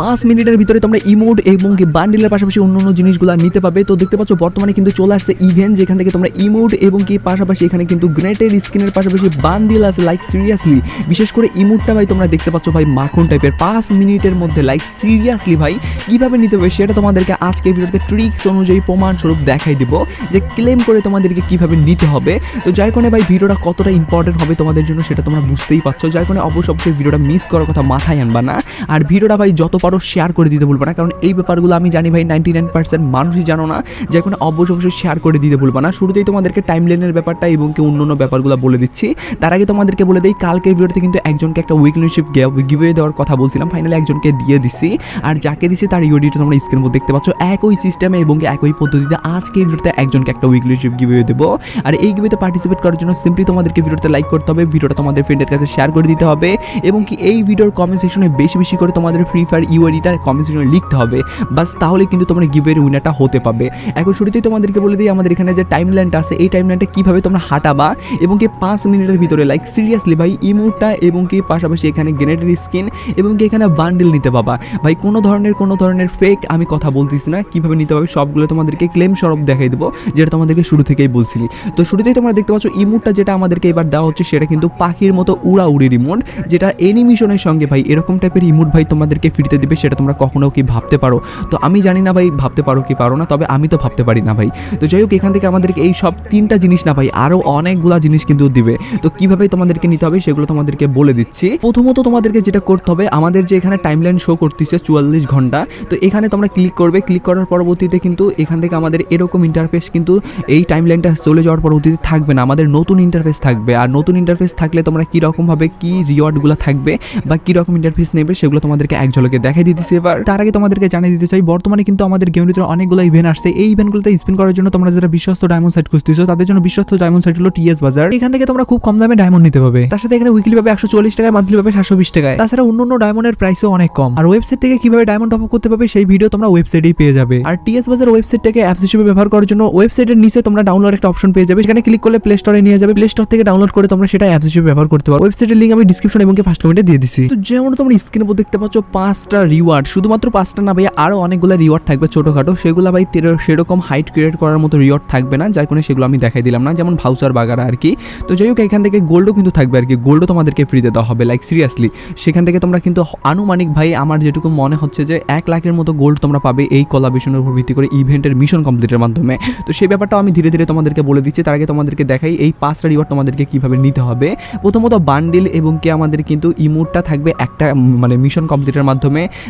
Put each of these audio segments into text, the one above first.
পাঁচ মিনিটের ভিতরে তোমরা ইমোট এবং বান্ডিলের পাশাপাশি অন্য অন্য জিনিসগুলো নিতে পাবে তো দেখতে পাচ্ছ, বর্তমানে কিন্তু চলে আসছে ইভেন্ট যেখান থেকে তোমরা ইমোট এবং কি পাশাপাশি এখানে কিন্তু গ্রেটের স্কিনের পাশাপাশি বান্ডিল আছে লাইক সিরিয়াসলি বিশেষ করে ইমোটটা ভাই তোমরা দেখতে পাচ্ছ ভাই, মাখন টাইপের পাঁচ মিনিটের মধ্যে লাইক সিরিয়াসলি ভাই, কীভাবে নিতে হবে সেটা তোমাদেরকে আজকে ভিডিওতে ট্রিক্স অনুযায়ী প্রমাণস্বরূপ দেখাই দিব, যে ক্লেম করে তোমাদেরকে কীভাবে নিতে হবে। তো যার কারণে ভাই ভিডিওটা কতটা ইম্পর্টেন্ট হবে তোমাদের জন্য সেটা তোমরা বুঝতেই পারছ। যার কারণে অবশ্যই অবশ্যই ভিডিওটা মিস করার কথা মাথায় আনবা না। আর ভিডিওটা ভাই যত পারো শেয়ার করে দিতে ভুলবা না। কারণ এই ব্যাপারগুলো আমি জানি ভাই নাইনটি নাইন পার্সেন্ট মানুষই জানো না। যে কারণে অবশ্যই অবশ্যই শেয়ার করে দিতে ভুলবা না। শুরুতেই তোমাদেরকে টাইম লাইনের ব্যাপারটা এবং কি অন্য অন্য ব্যাপারগুলো বলে দিচ্ছি। তার আগে তোমাদেরকে বলে দিই, কালকে ভিডিওতে কিন্তু একজনকে একটা উইকলিশিপ গিভে দেওয়ার কথা বলছিলাম। ফাইনালি একজনকে দিয়ে দিছি। আর যাকে দিছি তার ইউডিটা তোমরা স্ক্রিন মধ্যে দেখতে পাচ্ছ। একই সিস্টেমে এবং একই পদ্ধতিতে আজকে ভিডিওতে একজনকে একটা উইকলিশিপ গিভে দেবো। আর এই গিভেতে পার্টিসিপেট করার জন্য সিম্পলি তোমাদেরকে ভিডিওতে লাইক করতে হবে। ভিডিওটা তোমাদের ফ্রেন্ডের কাছে শেয়ার করে দিতে হবে। এবং কি এই ভিডিওর কমেন্ট সেকশনে বেশি বেশি করে তোমাদের ফ্রি ফায়ার ইউআইডিটা কমেন্ট সেকশনে লিখতে হবে। বাস তাহলে কিন্তু তোমরা গিভের উইনারটা হতে পাবে। এখন শুরুতেই তোমাদেরকে বলে দিই, আমাদের এখানে যে টাইম লাইনটা আছে, এই টাইম লাইনটা কীভাবে তোমরা হাঁটাবা এবং কি পাঁচ মিনিটের ভিতরে লাইক সিরিয়াসলি ভাই ইমোটটা এবং কি পাশাপাশি এখানে গ্রেনেডের স্কিন এবং কি এখানে বান্ডেল নিতে পাবা। ভাই, কোনো ধরনের কোনো ধরনের ফেক আমি কথা বলতেছি না, কীভাবে নিতে পারবে সবগুলো তোমাদেরকে ক্লেম স্বরূপ দেখাই দেবো, যেটা তোমাদেরকে শুরু থেকেই বলছিলি। তো শুরুতেই তোমরা দেখতে পাচ্ছ ইমোটটা যেটা আমাদেরকে এবার দেওয়া হচ্ছে, সেটা কিন্তু পাখির মতো উড়া উড়ি রিমোট যেটা এনিমিশনের সঙ্গে ভাই, এরকম টাইপের ইমোট ভাই তোমাদেরকে ফ্রিতে দিবে সেটা তোমরা কখনো কি ভাবতে পারো। তো আমি জানি না ভাই, ভাবতে পারো কি পারো না, তবে আমি তো ভাবতে পারি না ভাই। তো যাই হোক, এখান থেকে আমাদেরকে এই সব তিনটা জিনিস না ভাই আরও অনেকগুলা জিনিস কিন্তু দিবে। তো কীভাবে তোমাদেরকে নিতে হবে সেগুলো তোমাদেরকে বলে দিচ্ছি। প্রথমত তোমাদেরকে যেটা করতে হবে, আমাদের যে এখানে টাইমলাইন শো করতেছে চুয়াল্লিশ ঘণ্টা, তো এখানে তোমরা ক্লিক করবে। ক্লিক করার পরবর্তীতে কিন্তু এখান থেকে আমাদের এরকম ইন্টারফেস কিন্তু এই টাইমলাইনটা চলে যাওয়ার পরবর্তীতে থাকবে না। আমাদের নতুন ইন্টারফেস থাকবে। আর নতুন ইন্টারফেস থাকলে তোমরা কীরকমভাবে কী রিওয়ার্ডগুলো থাকবে বা কীরকম ইন্টারফেস নেবে সেগুলো তোমাদেরকে এক ঝলকে দেখাই দিতেছি। এবার তার আগে তোমাদেরকে জানিয়ে দিতে চাই, বর্তমানে কিন্তু আমাদের গেমের ভিতরে অনেকগুলো ইভেন্ট আসছে। এই ইভেন্টগুলোতে স্পিন করার জন্য তোমরা যারা বিশ্বস্ত ডায়মন্ড সাইট খুঁজতেছো, তাদের জন্য বিশ্বস্ত ডায়মন্ড সাইট হলো টিএস বাজার এখান থেকে তোমরা খুব কম দামে ডায়মন্ড নিতে পাবে তার সাথে এখানে উইকলি পাবে একশো চল্লিশ টাকায় মান্থলি পাবে সাতশো বিশ টাকায়। তাছাড়া অন্য অন্য ডায়মন্ডের প্রাইসও অনেক কম। আর ওয়েবসাইট থেকে কীভাবে ডায়মন্ড টপ করতে পারবে, সেই ভিডিও তোমরা ওয়েবসাইটেই পেয়ে যাবে। আর টিএস বাজার ওয়েবসাইটটাকে অ্যাপস হিসেবে ব্যবহার করার জন্য ওয়েবসাইটের নিচে তোমরা ডাউনলোড একটা অপশন পেয়ে যাবে। সেখানে ক্লিক করলে প্লে স্টোরে নিয়ে যাবে। প্লে স্টোর থেকে ডাউনলোড করে তোমরা সেটা অ্যাপস হিসেবে ব্যবহার করতে পারো। ওয়েবসাইটের লিঙ্ক আমি ডিসক্রিপশন এবং ফার্স্ট কমেন্টে দিয়ে দিচ্ছি তো যেমন তোমরা স্ক্রিনে দেখতে পাচ্ছ পাঁচটা রিওয়ার্ড শুধুমাত্র পাঁচটা না ভাই আরও অনেকগুলো রিওয়ার্ড থাকবে ছোটোখাটো। সেগুলো ভাই সেরকম হাইট ক্রিয়েট করার মতো রিওয়ার্ড থাকবে না, যার কারণে সেগুলো আমি দেখাই দিলাম না, যেমন ভাউচার বাগারা আর কি। তো যাই হোক, এখান থেকে গোল্ডও কিন্তু থাকবে আর কি গোল্ডও তোমাদেরকে ফ্রিতে দেওয়া হবে লাইক সিরিয়াসলি সেখান থেকে তোমরা কিন্তু আনুমানিক ভাই আমার যেটুকু মনে হচ্ছে যে এক লাখের মতো গোল্ড তোমরা পাবে এই কলাবেশনের উপর ভিত্তি করে ইভেন্টের মিশন কমপ্লিটের মাধ্যমে। তো সেই ব্যাপারটাও আমি ধীরে ধীরে তোমাদেরকে বলে দিচ্ছি, তার আগে তোমাদেরকে দেখাই এই পাঁচটা রিওয়ার্ড তোমাদেরকে কীভাবে নিতে হবে। প্রথমত বান্ডিল এবং কি আমাদের কিন্তু ইমোটটা থাকবে একটা মানে মিশন কমপ্লিটের মাধ্যমে।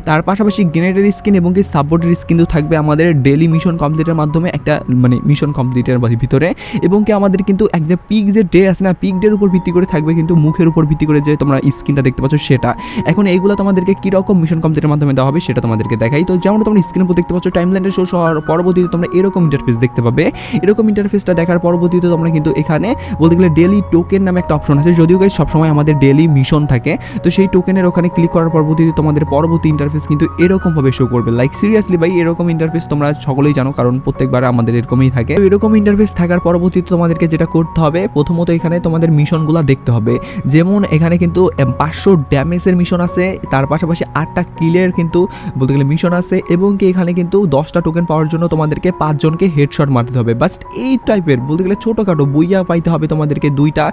তার পাশাপাশি গ্রেনেডের স্কিন এবং কি সাপোর্টের স্কিন কিন্তু থাকবে আমাদের ডেলি মিশন কমপ্লিটের মাধ্যমে একটা মানে মিশন কমপ্লিটের ভিতরে। এবং কি আমাদের কিন্তু একদম পিক যে ডে আছে না পিক ডের উপর ভিত্তি করে থাকবে কিন্তু মুখের উপর ভিত্তি করে যে তোমরা স্কিনটা দেখতে পাচ্ছ সেটা। এখন এইগুলো তোমাদেরকে কীরকম মিশন কমপ্লিটের মাধ্যমে দেওয়া হবে সেটা তোমাদেরকে দেখাই। তো যেমন তোমরা স্ক্রিনের উপর দেখতে পাচ্ছ টাইম লাইনের শো হওয়ার পরবর্তীতে তোমরা এরকম ইন্টারফেস দেখতে পাবে। এরকম ইন্টারফেসটা দেখার পরবর্তীতে তোমরা কিন্তু এখানে বলতে গেলে ডেলি টোকেন নামে একটা অপশন আছে। যদিও সবসময় আমাদের ডেলি মিশন থাকে। তো সেই টোকেনের ওখানে ক্লিক করার পরবর্তীতে তোমাদের পরবর্তী ইন্টারফেস কিন্তু এরকমভাবে শো করবে। লাইক সিরিয়াসলি ভাই, এরকম ইন্টারফেস তোমরা সকলেই জানো, কারণ প্রত্যেকবার আমাদের এরকমই থাকে। তো এরকম ইন্টারফেস থাকার পরবর্তীতে তোমাদেরকে যেটা করতে হবে, প্রথমত এখানে তোমাদের মিশনগুলো দেখতে হবে। যেমন এখানে কিন্তু পাঁচশো ড্যামেজের মিশন আছে, তার পাশাপাশি আটটা কিলের কিন্তু বলতে গেলে মিশন আছে, এবং কি এখানে কিন্তু দশটা টোকেন পাওয়ার জন্য তোমাদেরকে পাঁচজনকে হেডশট মারতে হবে। বাস এই টাইপের বলতে গেলে ছোটোখাটো বইয়া পাইতে হবে তোমাদেরকে দুইটা।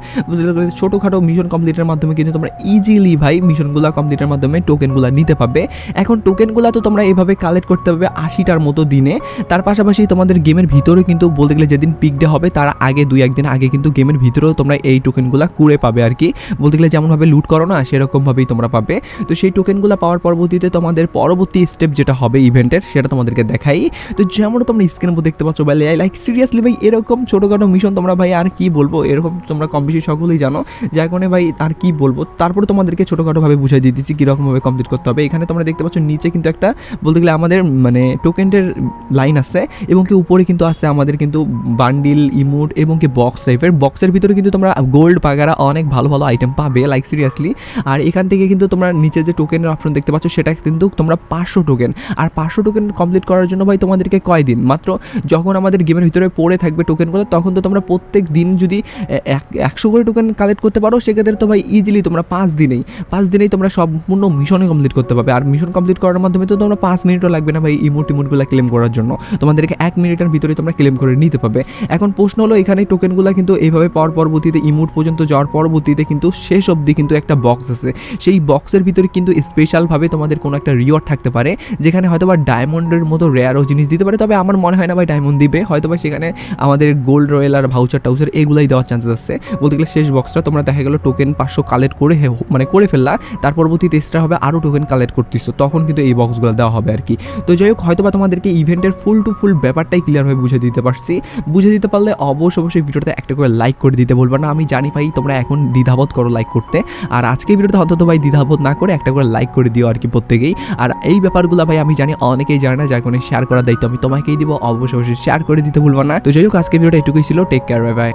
ছোটোখাটো মিশন কমপ্লিটের মাধ্যমে কিন্তু তোমরা ইজিলি ভাই মিশনগুলো কমপ্লিটের মাধ্যমে টোকেনগুলো নিতে পারবে। এখন টোকেনগুলো তো তোমরা এভাবে কালেক্ট করতে পারবে আশিটার মতো দিনে। তার পাশাপাশি তোমাদের গেমের ভিতরে কিন্তু বলতে গেলে যেদিন পিক ডে হবে, তার আগে দুই, একদিন আগে কিন্তু গেমের ভিতরেও তোমরা এই টোকেনগুলো কুড়ে পাবে আর কি। বলতে গেলে যেমনভাবে লুট করো না, সেরকমভাবেই তোমরা পাবে। তো সেই টোকেনগুলো পাওয়ার পরবর্তীতে তোমাদের পরবর্তী স্টেপ যেটা হবে ইভেন্টের সেটা তোমাদেরকে দেখাই। তো যেমন তোমরা স্ক্রিনের উপর দেখতে পাচ্ছ, ভাই লাইক সিরিয়াসলি ভাই, এরকম ছোটোখাটো মিশন তোমরা ভাই, আর কি বলব? এরকম তোমরা কম বেশি সকলেই জানো। যার কারণে ভাই, আর কি বলব? তারপরে তোমাদেরকে ছোটোখাটোভাবে বুঝাই দিয়ে দিচ্ছি কীরকমভাবে কমপ্লিট করতে হবে। এখানে তোমরা দেখতে পাচ্ছ নিচে কিন্তু একটা বলতে গেলে আমাদের মানে টোকেনের লাইন আছে এবং কি উপরে কিন্তু আছে আমাদের কিন্তু বান্ডিল, ইমোট এবং কি বক্স টাইপের বক্সের ভিতরে কিন্তু তোমরা গোল্ড, পাগারা অনেক ভালো ভালো আইটেম পাবে লাইক সিরিয়াসলি আর এখান থেকে কিন্তু তোমরা নিচে যে টোকেনের অপশন দেখতে পাচ্ছ সেটা কিন্তু তোমরা পাঁচশো টোকেন আর পাঁচশো টোকেন কমপ্লিট করার জন্য ভাই তোমাদেরকে কয়দিন মাত্র যখন আমাদের গেমের ভিতরে পড়ে থাকবে টোকেনগুলো তখন তো তোমরা প্রত্যেক দিন যদি এক- একশো করে টোকেন কালেক্ট করতে পারো, সেক্ষেত্রে তো ভাই ইজিলি তোমরা পাঁচ দিনেই পাঁচ দিনেই তোমরা সম্পূর্ণ মিশনে কমপ্লিট করতে পারবে। আর মিশন কমপ্লিট করার মাধ্যমে তো তোমরা পাঁচ মিনিটও লাগবে না ভাই ইমোট ইমোটগুলো ক্লেম করার জন্য। তোমাদেরকে এক মিনিটের ভিতরে তোমরা ক্লেম করে নিতে পারবে। এখন প্রশ্ন হলো, এখানে টোকেনগুলো কিন্তু এইভাবে পাওয়ার পরবর্তীতে ইমোট পর্যন্ত যাওয়ার পরবর্তীতে কিন্তু শেষ অবধি কিন্তু একটা বক্স আছে। সেই বক্সের ভিতরে কিন্তু স্পেশালভাবে তোমাদের কোনো একটা রিওয়ার্ড থাকতে পারে, যেখানে হয়তো বা ডায়মন্ডের মতো রেয়ারও জিনিস দিতে পারে। তবে আমার মনে হয় না ভাই ডায়মন্ড দিবে। হয়তো বা সেখানে আমাদের গোল্ড রয়েল আর ভাউচার টাউচার এগুলাই দেওয়ার চান্সেস আছে। বলতে গেলে শেষ বক্সটা তোমরা দেখা গেলো টোকেন পাঁচশো কালেক্ট করে মানে করে ফেললা। তার পরবর্তীতে এক্সট্রা হবে আরও টোকেন কালেক্ট করতেছো, তখন কিন্তু এই বক্সগুলো দেওয়া হবে আর কি। তো যাই হোক হয়তো বা তোমাদেরকে ইভেন্টের ফুল টু ফুল ব্যাপারটাই ক্লিয়ারভাবে বুঝে দিতে পারছি। বুঝে দিতে পারলে অবশ্যই অবশ্যই ভিডিওতে একটা করে লাইক করে দিতে বলব না। আমি জানি ভাই তোমরা এখন দ্বিধাবোধ করো লাইক করতে। আর আজকে ভিডিওতে অন্তত ভাই দ্বিধাবোধ না করে একটা করে লাইক করে দিও আর কি প্রত্যেকেই। আর এই ব্যাপারগুলো ভাই আমি জানি অনেকেই জানে না, যার কারণে শেয়ার করার দায়িত্ব আমি তোমাকেই দিব। অবশ্যই অবশ্যই শেয়ার করে দিতে ভুলবো না। তো যাই হোক আজকে ভিডিওটা এটুকুই ছিল। Take care bye bye